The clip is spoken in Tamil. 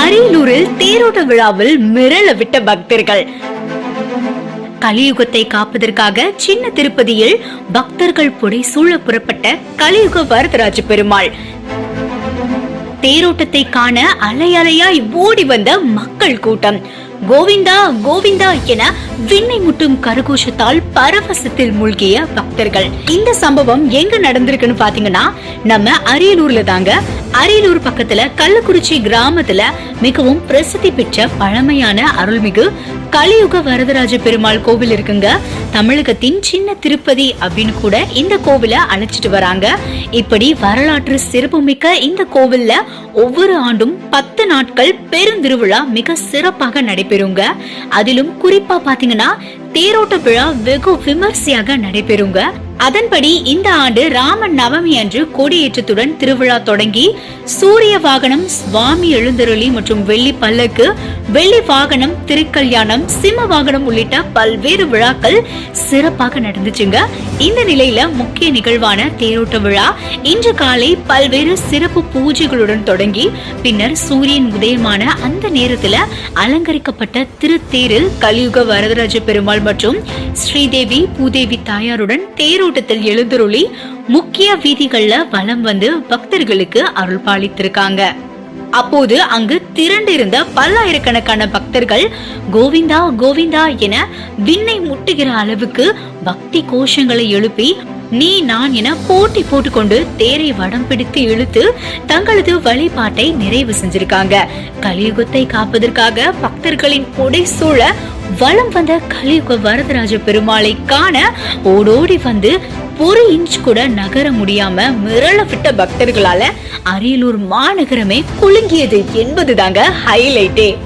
அரியலூரில் தேரோட்ட விழாவில் மிரள விட்ட பக்தர்கள். கலியுகத்தை காப்பதற்காக சின்ன திருப்பதியில் பக்தர்கள் புடை சூழ புறப்பட்ட கலியுக வரதராஜ பெருமாள். தேரோட்டத்தை காண அலை அலையாய் ஓடி வந்த மக்கள் கூட்டம். கோவிந்தா கோவிந்தா என விண்ணை முட்டும் கரகோஷத்தால் பரவசத்தில் மூழ்கிய பக்தர்கள். இந்த சம்பவம் எங்க நடந்திருக்குன்னு பாத்தீங்கன்னா நம்ம அரியலூர்ல தாங்க. அரியலூர் பக்கத்துல கள்ளக்குறிச்சி கிராமத்துல மிகவும் பிரசித்தி பெற்ற பழமையான அருள்மிகு கலியுக வரதராஜ பெருமாள் கோவில் இருக்குங்க. தமிழகத்தின் சின்ன திருப்பதி அப்படின்னு கூட இந்த கோவில அழைச்சிட்டு வராங்க. இப்படி வரலாற்று சிறப்புமிக்க இந்த கோவில்ல ஒவ்வொரு ஆண்டும் பத்து நாட்கள் பெருந்திருவிழா மிக சிறப்பாக நடைபெறுங்க. அதிலும் குறிப்பா பாத்தீங்கன்னா தேரோட்ட விழா வெகு விமர்சையாக நடைபெறுங்க. அதன்படி இந்த ஆண்டு ராமன் நவமி அன்று கொடியேற்றத்துடன் திருவிழா தொடங்கி சூரிய வாகனம் சுவாமி எழுந்தருளி மற்றும் மற்றும் வெள்ளி பல்லக்கு வெள்ளி வாகனம் திருக்கல்யாணம் சிம்ம வாகனம் உள்ளிட்ட பல்வேறு விழாக்கள் சிறப்பாக நடந்துச்சுங்க. இந்த நிலையில முக்கிய நிகழ்வான தேரோட்ட விழா இன்று காலை பல்வேறு சிறப்பு பூஜைகளுடன் தொடங்கி பின்னர் சூரியன் உதயமான அந்த நேரத்துல அலங்கரிக்கப்பட்ட திருத்தேரில் கலியுக வரதராஜ பெருமாள் மற்றும் ஸ்ரீதேவி பூதேவி தாயாருடன் தேரோட்டத்தில் எழுந்தருளி முக்கிய வீதிகள்ல வலம் வந்து பக்தர்களுக்கு அருள் பாலித்திருக்காங்க அப்போது அங்கு திரண்டிருந்த பல்லாயிரக்கணக்கான பக்தர்கள் கோவிந்தா கோவிந்தா என விண்ணை முட்டுகிற அளவுக்கு பக்தி கோஷங்களை எழுப்பி நீ நான் என போட்டி போட்டுக்கொண்டு தேரை வடம் பிடித்து இழுத்து தங்களது வழிபாட்டை நிறைவு செஞ்சிருக்காங்க. கலியுகத்தை காப்பதற்காக பக்தர்களின் கொடை சூழ வலம் வந்த கலியுக வரதராஜ பெருமாளை காண ஓடோடி வந்து ஒரு இன்ச் கூட நகர முடியாம மிரள விட்ட பக்தர்களால அரியலூர் மாநகரமே குலுங்கியது என்பது தாங்க ஹைலைட்டே